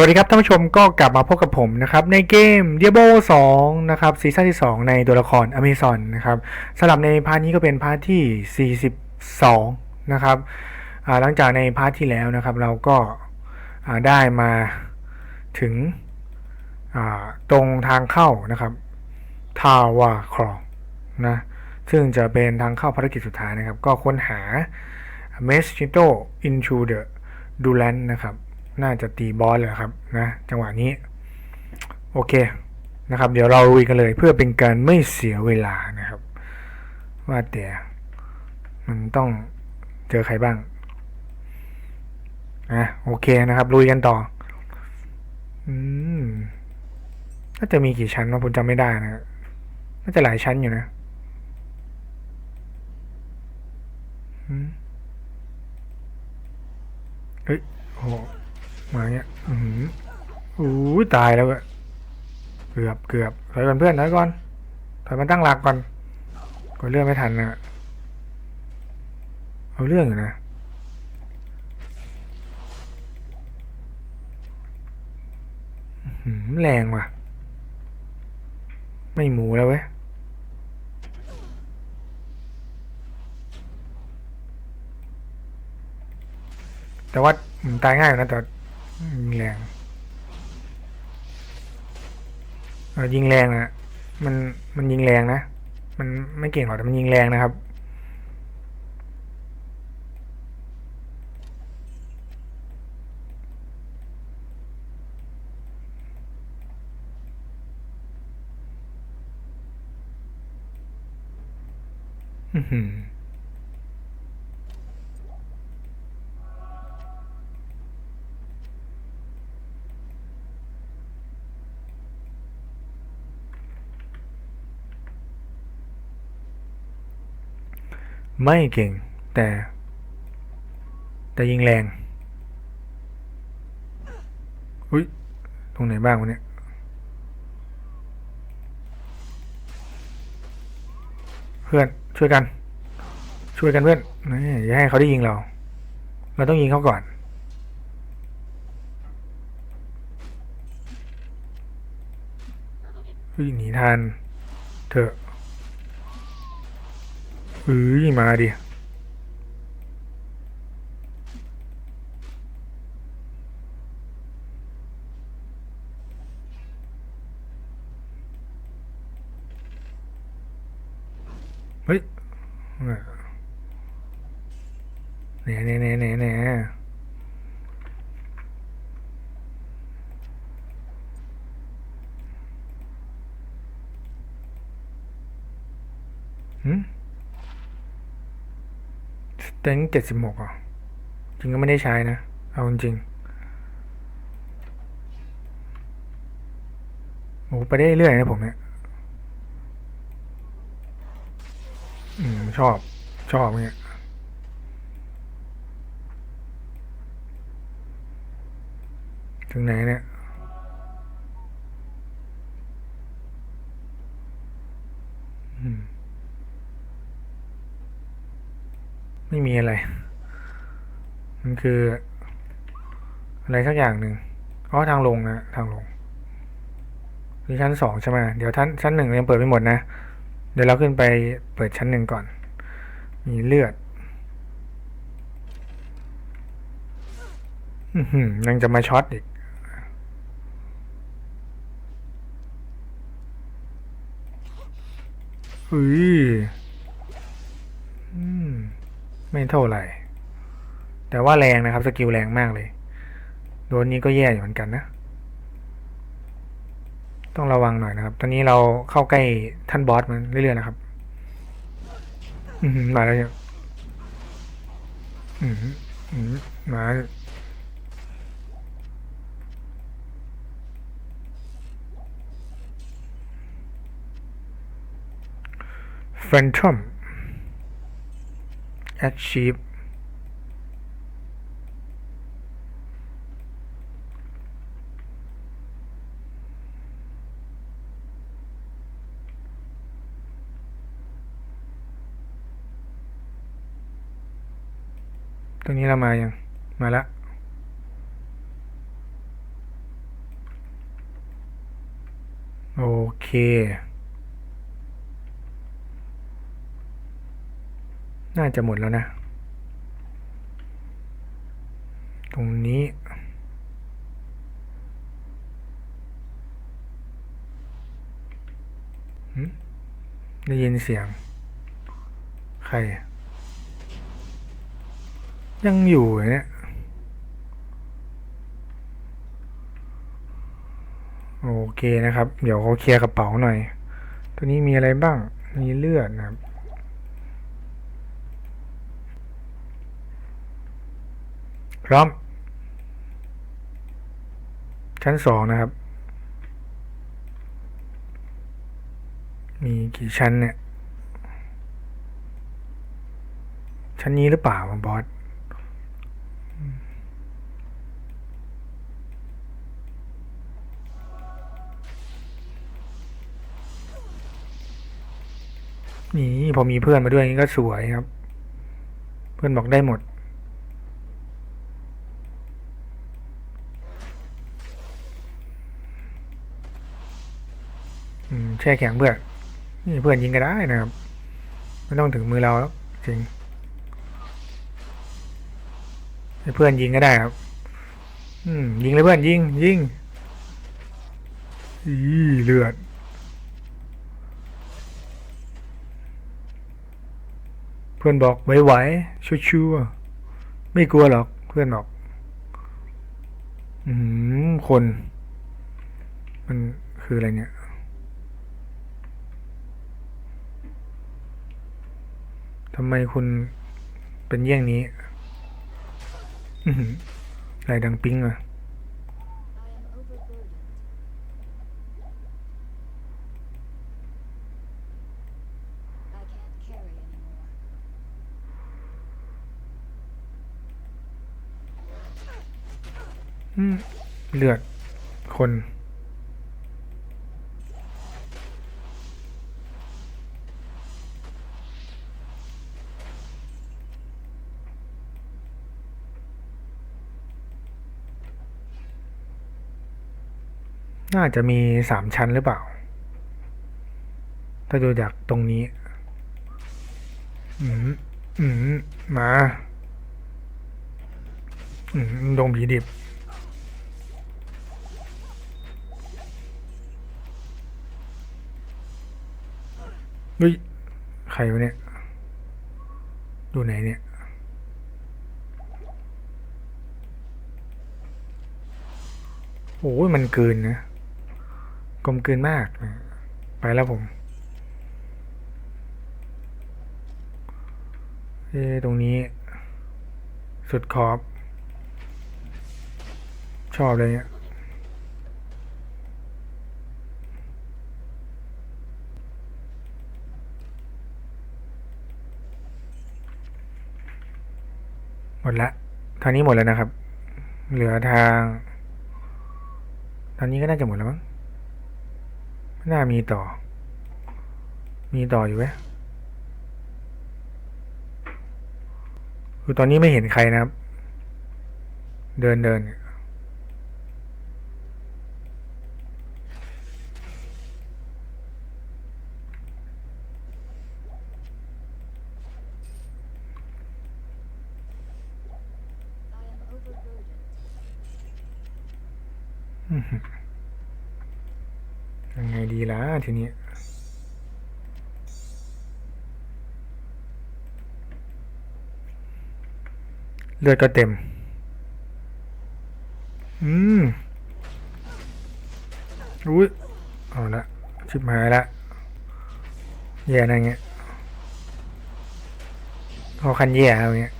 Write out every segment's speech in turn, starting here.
วัสดีครับท่านผู้ชมก็กลับมาพบกับผมนะครับในเกม Diablo 2 นะครับซีซั่นที่ 2 ในตัวละคร Amazon นะครับสำหรับในพาร์ทนี้ก็เป็นพาร์ทที่ 42 นะครับหลังจากในพาร์ทที่แล้วนะครับเราก็ได้มาถึงตรงทางเข้านะครับทาวาครองนะซึ่งจะเป็นทางเข้าภารกิจสุดท้ายนะครับ ก็ค้นหา m e s c h i t o into the Duland นะครับ น่าจะตีบอสเลยครับนะจังหวะนี้ โอเคนะครับ เดี๋ยวเราลุยกันเลยเพื่อเป็นการไม่เสียเวลานะครับ ว่าแต่มันต้องเจอใครบ้างอะโอเคนะครับลุยกันต่อ อืมน่าจะมีกี่ชั้นวะผมจำไม่ได้นะน่าจะหลายชั้นอยู่นะอืมเฮ้ยโอ้ มาเนี้ยอือหืออู้ยตายแล้วอะเกือบเกือบถอยก่อนเพื่อนถอยก่อนถอยมาตั้งหลักก่อนก็เลื่อนไม่ทันนะเอาเรื่องอยู่นะอื้อหือแรงว่ะ ไม่หมูแล้วเว้ยแต่ว่ามันตายง่ายนะแต่ แรงเออยิงแรงนะมันมันยิงแรงนะ มันไม่เก่งหรอกแต่มันยิงแรงนะครับอือ ไม่เก่ง แต่ แต่ยิงแรงอุ้ยตรงไหนบ้างวะเนี่ยเพื่อนช่วยกัน ช่วยกันเพื่อนนี่อย่าให้เขาได้ยิงเรา เราต้องยิงเขาก่อนเฮ้ยหนีทันเถอะ เอ้ยมาดิเฮ้ยแหน่แหน่แหน่ยเน่ยหน่หืม เต็งเจ็ดสิบหกอะจริงก็ไม่ได้ใช้นะ เอาจริงโอ้ไปได้เรื่อยนะผมเนี่ยอืมชอบ ชอบเนี่ยถึงไหนเนี่ย ไม่มีอะไร มันคือ อะไรสักอย่างหนึ่งอ๋อทางลงนะทางลงนี่ชั้นสองใช่ไหมเดี๋ยวชั้นชั้นหนึ่งยังเปิดไม่หมดนะ เดี๋ยวเราขึ้นไปเปิดชั้นหนึ่งก่อน มีเลือดอือหือยังจะมาช็อตอีก อุ้ยอืม ไม่เท่าไหร่ แต่ว่าแรงนะครับ สกิลแรงมากเลย โดนนี้ก็แย่อยู่เหมือนกันนะ ต้องระวังหน่อยนะครับ ตอนนี้เราเข้าใกล้ท่านบอสมันเรื่อยๆนะครับ อืมาแล้วเนี่ยอือหืออือหือมาแฟนทอม achieve ตรงนี้เรามายังมาแล้วโอเค น่าจะหมดแล้วนะ ตรงนี้ ได้ยินเสียง ใคร ยังอยู่เนี่ยโอเคนะครับ เดี๋ยวเขาเคลียร์กระเป๋าหน่อย ตัวนี้มีอะไรบ้าง มีเลือดนะครับ พร้อม ชั้นสองนะครับ มีกี่ชั้นเนี่ย ชั้นนี้หรือเปล่าบอสนี่พอมีเพื่อนมาด้วยนี่ก็สวยครับ เพื่อนบอกได้หมด อืมแช่แข็งเพื่อนนี่เพื่อนยิงก็ได้นะครับไม่ต้องถึงมือเราแล้วจริงให้เพื่อนยิงก็ได้ครับ อืมยิงเลยเพื่อนยิงยิงอีเลือดเพื่อนบอกไหวๆชัวร์ๆไม่กลัวหรอกเพื่อนบอกอืมคน มันคืออะไรเนี่ย ทำไมคุณเป็นแย่งนี้อะไรดังปิ้งอะเลือดคน น่าจะมีสามชั้นหรือเปล่า ถ้าดูจากตรงนี้ อืม อืม มา อืม ดงผีดิบ เฮ้ย ใครวะเนี่ย ดูไหนเนี่ยโอ้ยมันเกินนะ ลมเกินมาก ไปแล้วผมเอตรงนี้ สุดขอบ ชอบเลยเนี่ยหมดละทางนี้หมดแล้วนะครับ เหลือทางทางนี้ก็น่าจะหมดแล้วมั้ง น่ามีต่อ มีต่ออยู่ไหมคือตอนนี้ไม่เห็นใครนะครับ เดินเดินเนี่ย I am overburdened. อื้อหือยังไงดีล่ะ ทีนี้เลือดก็เต็ม อืม อุ้ย เอาละ ชิบหายละ แย่นะเงี้ยเขาคันแย่เอาเงี้ย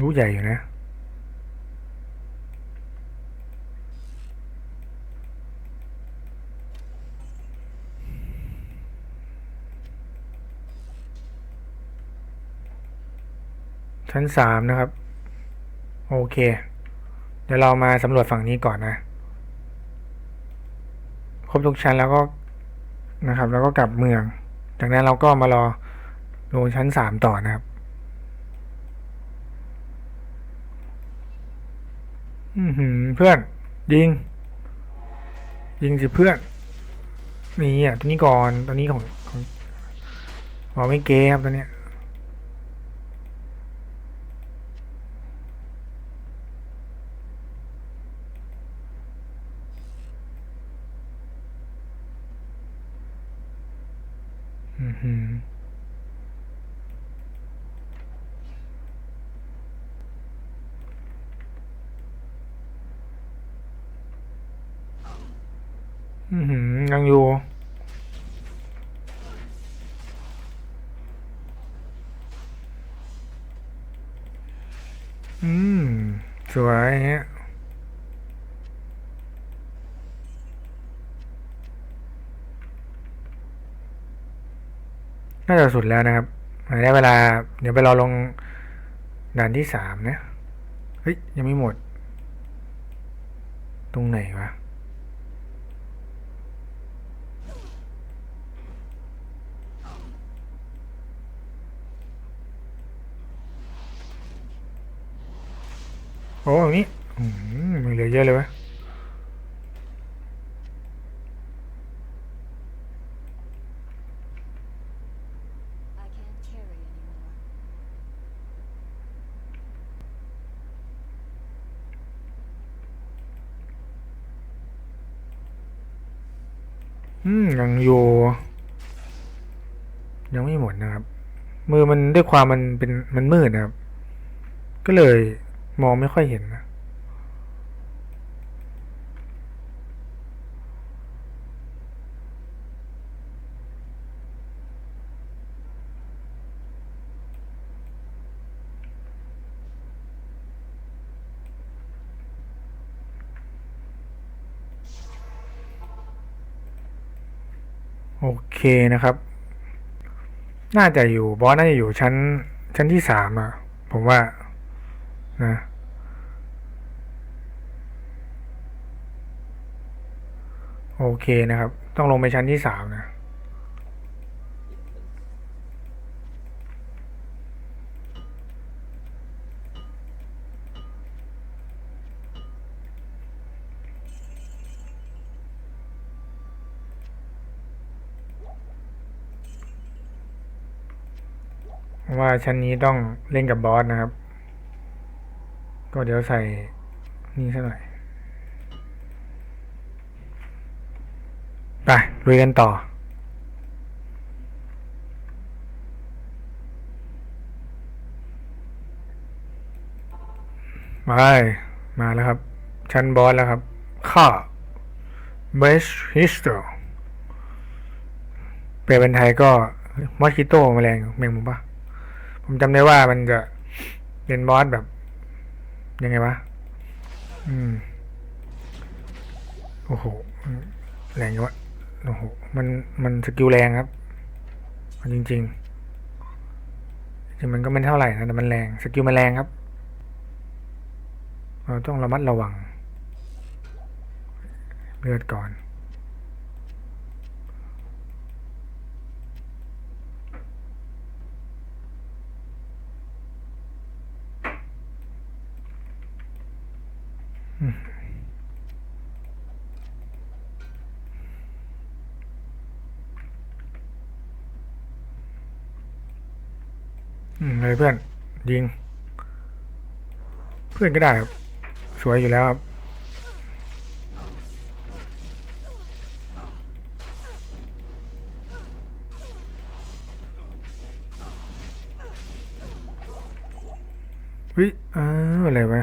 รู้ใหญ่อยู่นะ ชั้นสามนะครับ โอเค เดี๋ยวเรามาสำรวจฝั่งนี้ก่อนนะ ครบทุกชั้นแล้วก็นะครับ แล้วก็กลับเมือง จากนั้นเราก็มารอลงชั้นสามต่อนะครับ อืเพื่อน ยิง ยิงสิเพื่อนนี่อะตัวนี้ก่อนตัวนี้ของของอ๋อไม่เกย์ครับตัวเนี้ยอือหือยังอยู่ อืม เงี้ยน่าจะสุดแล้วนะครับได้เวลา เดี๋ยวไปรอลงด่านที่สามนะ เฮ้ย ยังไม่หมด ตรงไหนวะ โอ้ตรงนี้มมีเหลือเยอะเลยวะอืมยังอยู่ยังไม่หมดนะครับ มือมันด้วยความมันเป็นมันมืดนะครับ ก็เลย มองไม่ค่อยเห็นนะโอเคนะครับ น่าจะอยู่บอสน่าจะอยู่ชั้นชั้นที่สามอะผมว่านะ โอเคนะครับ ต้องลงไปชั้นที่สามนะ ว่าชั้นนี้ต้องเล่นกับบอสนะครับ ก็เดี๋ยวใส่นี่ซะหน่อย ไปลุยกันต่อ มามาแล้วครับ ชั้นบอสแล้วครับข้าเบสฮิสโตแปลเป็นไทยก็มอสคิโต้แมลงแมงมุมปะผมจำได้ว่ามันจะเป็นบอสแบบ ยังไงวะ อืม โอ้โหแรงจังวะ โอ้โหมันมันสกิลแรงครับจริงจริง ๆ จริงมันก็ไม่เท่าไหร่นะแต่มันแรงสกิลมันแรงครับ เราต้องระมัดระวัง เลือดก่อน อืมเลยเพื่อน ยิง เพื่อนก็ได้ครับ สวยอยู่แล้วครับ วิเอออะไรวะ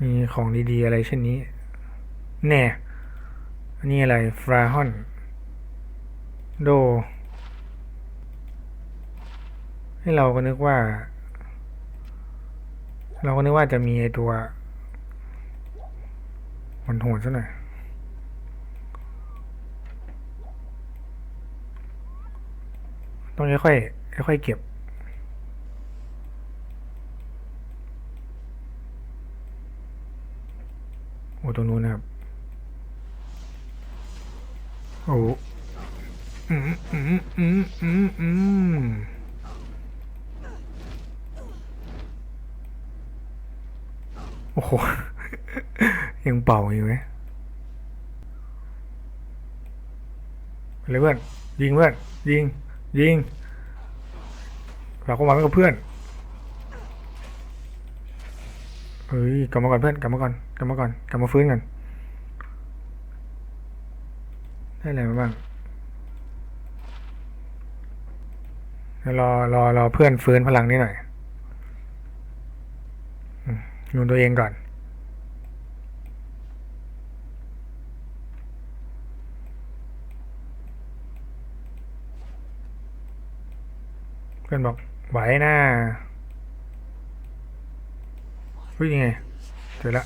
มีของดีๆ อะไรเช่นนี้ แน่นนี้อะไร ฟราฮอน โด ให้เราก็นึกว่า เราก็นึกว่าจะมีไอตัวมันโหดซะหน่อยต้องค่อยๆค่อยๆเก็บโตรงนู้นนะครับ โอ้ อืมอืมอืมอืมอืมโอ้โห ยังเป่าอยู่ไหมไปเลยเพื่อน ยิงเพื่อน ยิง ยิง เราก็วากับเพื่อน เฮ้ย กลับมาก่อนเพื่อน กลับมาก่อน กลับมาก่อน กลับมาฟื้นกัน ได้อะไรมาบ้างเดี๋ยว รอรอรอเพื่อนฟื้นพลังนิดหน่อยอืมนูนตัวเองก่อน เพื่อนบอกไหวนะเฮ้ยยังไงเจอละ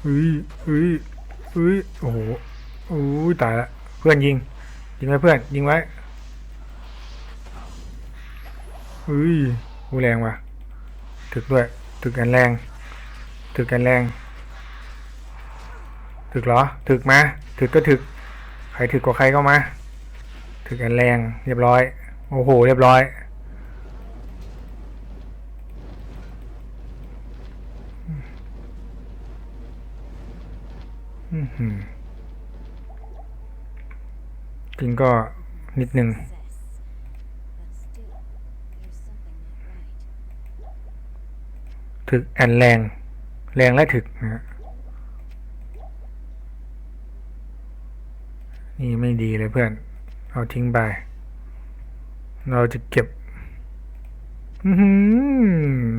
เฮ้ยเฮ้ยเฮ้ยโอ้โหโอ้ยตายละเพื่อนยิง ยิงไว้เพื่อน ยิงไว้เฮ้ยหูแรงว่ะ ถึกด้วย ถึกกันแรง ถึกกันแรง ถึกเหรอ ถึกมา ถึกก็ถึก ใครถึกกว่าใครก็มา ถึกกันแรง เรียบร้อย โอ้โห เรียบร้อย อือหือ จริงก็นิดนึงถึกแอนแรง แรงและถึกนะฮะนี่ไม่ดีเลยเพื่อน เอาทิ้งไป เราจะเก็บ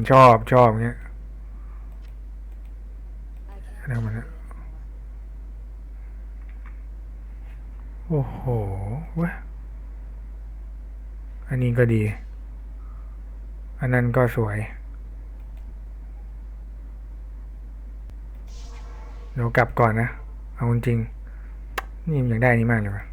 ชอบชอบเงี้ย I can't อะไรมันนะ โอ้โหเว้ยอันนี้ก็ดี อันนั้นก็สวย เดี๋ยวกลับก่อนนะ เอาจริงๆนี่มันอยากได้นนี้มากเลยว่ะ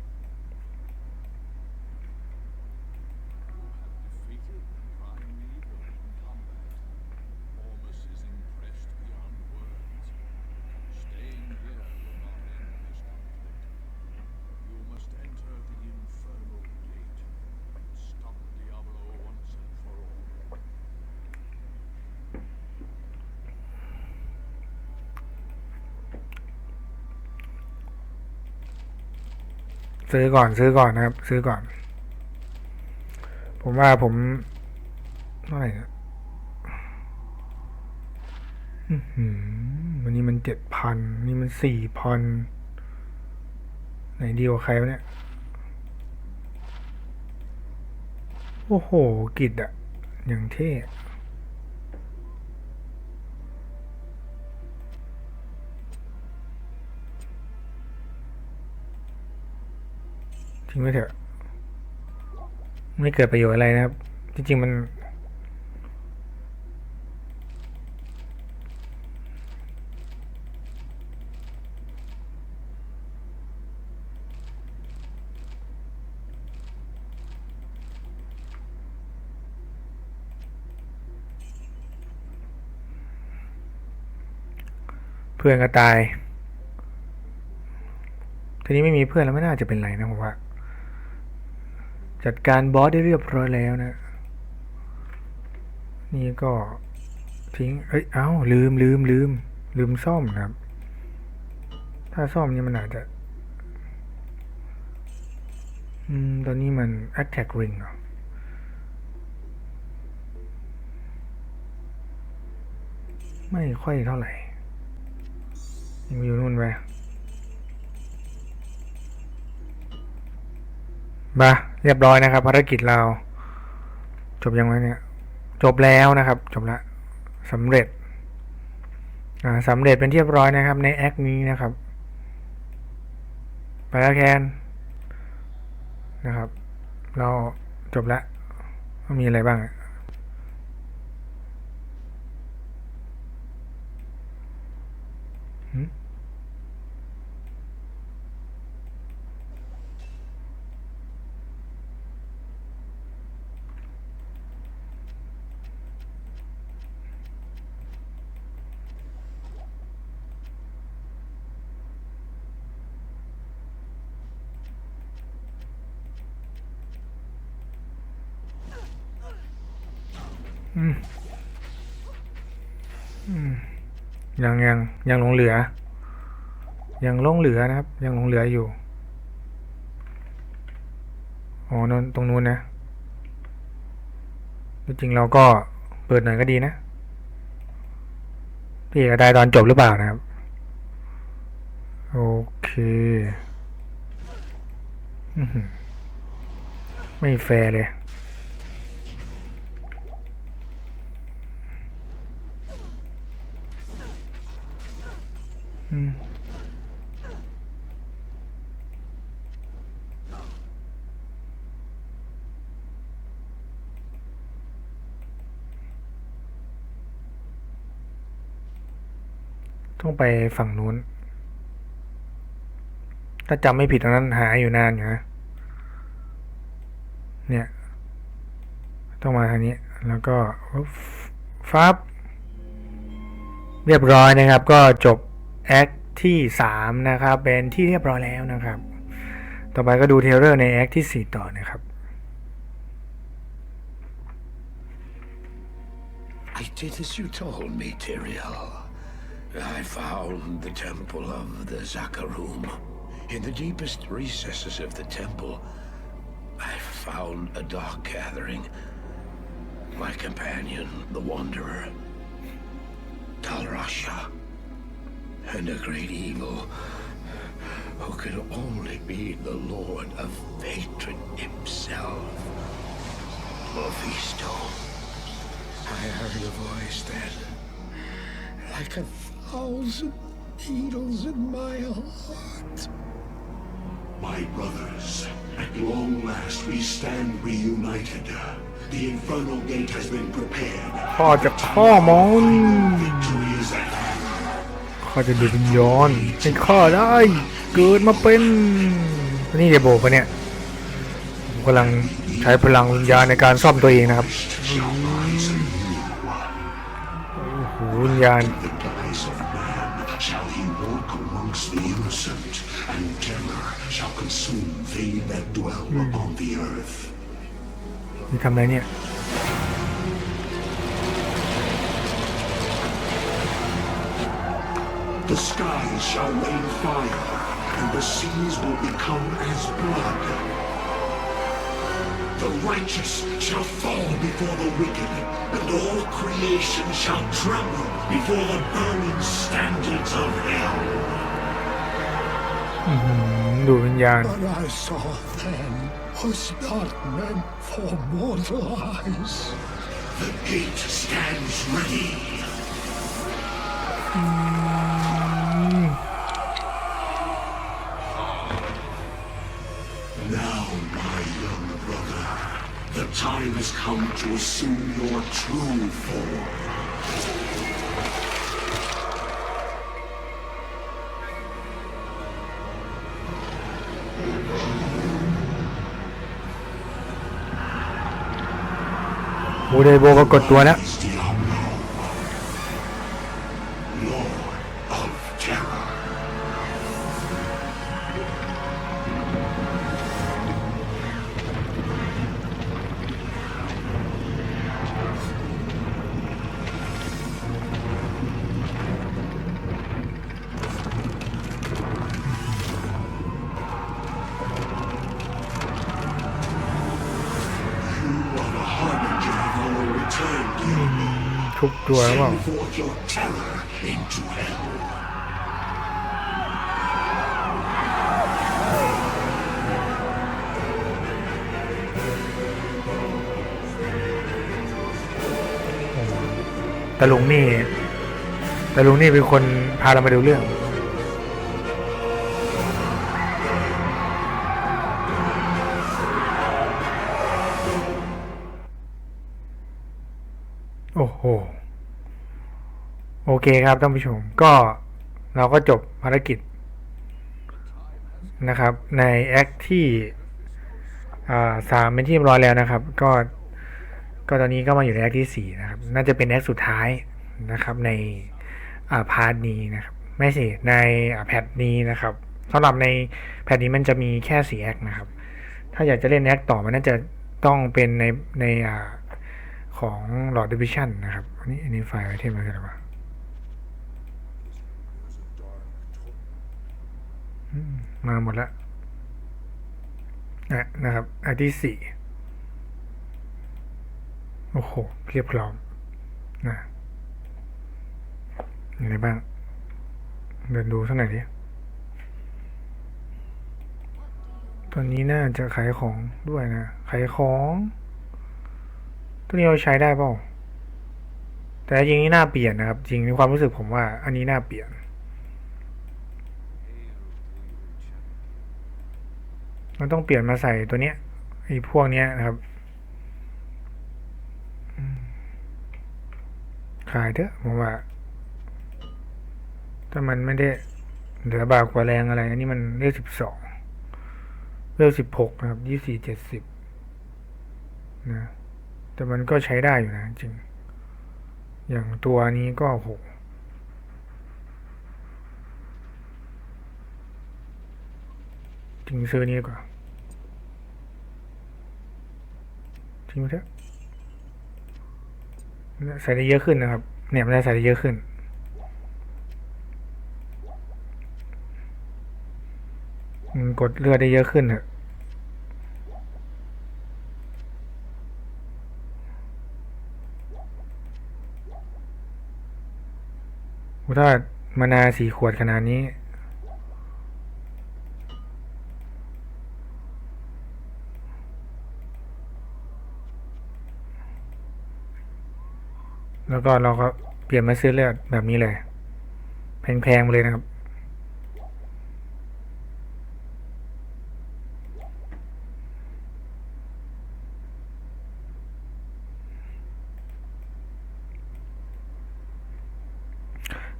ซื้อก่อนซื้อก่อนนะครับ ซื้อก่อน ผมว่าผมเท่าไหร่นะอื้อหือวันนี้มันเจ็ดพันนี่มันสี่พันไหนดีกว่าใครวะเนี่ย โอ้โห กิดอะอย่างเท่ งไว้เถอะ ไม่เกิดประโยชน์อะไรนะครับ จริงๆมัน เพื่อนก็ตายทีนี้ไม่มีเพื่อนแล้วไม่น่าจะเป็นไรนะผมว่า จัดการบอสได้เรียบร้อยแล้วนะ นี่ก็ทิ้ง เอ้ย เอ้า ลืมลืมลืม ลืมซ่อมนะครับ ถ้าซ่อมนี่มันอาจจะ อืม ตอนนี้มัน attack ring เหรอไม่ค่อยเท่าไหร่ยังอยู่นู่นไป มาเรียบร้อยนะครับ ภารกิจเรา จบยังไงเนี่ย จบแล้วนะครับ จบละสำเร็จอ่าสำเร็จเป็นเรียบร้อยนะครับ ในแอคนี้นะครับ ไปแล้วแคนนะครับ เราจบละว่ามีอะไรบ้างอะหืม อืมอืมยัง ยังหลงเหลือ ยังหลงเหลือนะครับ ยังหลงเหลืออยู่อ๋อนนตรงนู้นนะจริงเราก็เปิดหน่อยก็ดีนะพี่ก็ได้ตอนจบหรือเปล่านะครับ โอเคอืไม่แฟร์เลย ไปฝั่งนู้น ถ้าจำไม่ผิดตรงนั้นหาอยู่นานอยู่นะเนี่ย ต้องมาทางนี้ แล้วก็ฟับเรียบร้อยนะครับ ก็จบแอคที่สามนะครับ เป็นที่เรียบร้อยแล้วนะครับ ต่อไปก็ดูเทเลอร์ในแอคที่สี่ต่อนะครับ I did as you told me, Tyrael. I found the temple of the Zakarum. In the deepest recesses of the temple, I found a dark gathering. My companion, the Wanderer, Talrasha, and a great evil who could only be the Lord of Hatred himself, Mephisto. I heard a voice then, like a thousand needles in my heart. My brothers, at long last we stand reunited. The Infernal Gate has been prepared. พ่อจะพ่อมอน Victory is at hand. ข้าจะดูวิญญาณให้ข้าได้ เกิดมาเป็น นี่เดโบปะเนี่ยผมกำลังใช้พลังวิญญาณในการซ่อมตัวเองนะครับ Shall rise a new one. โอ้โหวิญญาณ upon the earth. นี่ทำอะไรเนี่ย The skies shall rain fire, and the seas will become as blood. The righteous shall fall before the wicked, and all creation shall tremble before the burning standards of hell. ดูวิญญาณ What I saw then was not meant for mortal eyes. The gate stands ready. Now, my young brother, the time has come to assume your true form. โมเดโบปรากฏตัวแล้ว ทุกตัวหรือเปล่าตะลุงนี่ตะลุงนี่เป็นคนพาเรามาดูเรื่อง เคครับท่านผู้ชมก็เราก็จบภารกิจนะครับ ในแอคที่สามเป็นที่เรียบร้อยแล้วนะครับ ก็ก็ตอนนี้ก็มาอยู่ในแอคที่สี่นะครับน่าจะเป็นแอคสุดท้ายนะครับ ในาพาร์ทนี้นะครับ ไม่สิในแพทนี้นะครับสำหรับในแพทนี้มันจะมีแค่สี่แอคนะครับ ถ้าอยากจะเล่นแอคต่อมันน่าจะต้องเป็นในในอของ Lord Division นะครับอันนี้อันนี้ไฟล์ไอเทมอะไรกันวะ มาหมดแล้วนะนะครับ อันที่สี่โอ้โห เรียบพร้อมนะมีอะไรบ้าง เดินดูสักหน่อยดิตอนนี้น่าจะขายของด้วยนะ ขายของ ตัวนี้เราใช้ได้เปล่า แต่จริงนี่น่าเปลี่ยนนะครับ จริงในความรู้สึกผมว่า อันนี้น่าเปลี่ยน มันต้องเปลี่ยนมาใส่ตัวเนี้ยไอ้พวกเนี้ยนะครับ ขายเถอะผมว่า ถ้ามันไม่ได้เหลือบากกว่าแรงอะไร อันนี้มันเลขสิบสองเลขสิบหกนะครับยี่สี่เจ็ดสิบนะแต่มันก็ใช้ได้อยู่นะจริง อย่างตัวนี้ก็โหจริงซื้อนี้ดีกว่า จริงเถอะใส่ได้เยอะขึ้นนะครับ เนี่ยมันจะใส่ได้เยอะขึ้น กดเลือดได้เยอะขึ้นเถอะถ้ามานาสี่ขวดขนาดนี้ แล้วก็เราก็เปลี่ยนมาซื้อเลือดแบบนี้เลย แพงๆเลยนะครับ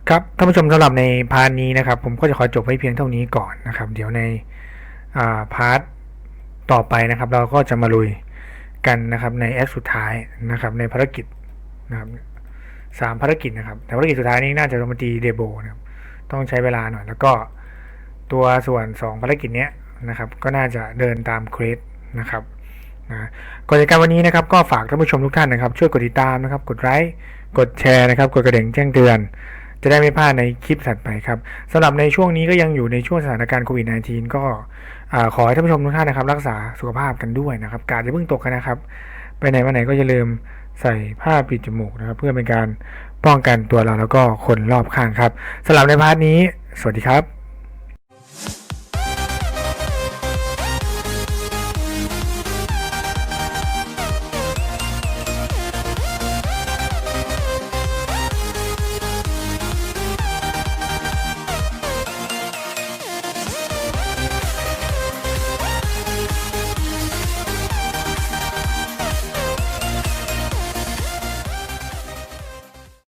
ครับท่านผู้ชมสำหรับในพาร์ทนี้นะครับ ผมก็จะขอจบไว้เพียงเท่านี้ก่อนนะครับ เดี๋ยวในาพาร์ทต่อไปนะครับ เราก็จะมาลุยกันนะครับในแอคสุดท้ายนะครับในภารกิจนะครับ สามภารกิจนะครับ แต่ภารกิจสุดท้ายนี้น่าจะโจมตีเดโบนะครับต้องใช้เวลาหน่อย แล้วก็ตัวส่วนสองภารกิจเนี้ยนะครับ ก็น่าจะเดินตามเควสนะครับนะก่อนจากการวันนี้นะครับ ก็ฝากท่านผู้ชมทุกท่านนะครับ ช่วยกดติดตามนะครับ กดไลค์กดแชร์นะครับ กดกระดิ่งแจ้งเตือน จะได้ไม่พลาดในคลิปถัดไปครับสำหรับในช่วงนี้ก็ยังอยู่ในช่วงสถานการณ์โควิด -19 ก็ขอให้ท่านผู้ชมทุกท่านนะครับ รักษาสุขภาพกันด้วยนะครับ การจะเพิ่งตกกันนะครับ ไปไหนมาไหนก็อย่าลืม ใส่ผ้าปิดจมูกนะครับ เพื่อเป็นการป้องกันตัวเราแล้วก็คนรอบข้างครับสำหรับในพาร์ทนี้ สวัสดีครับ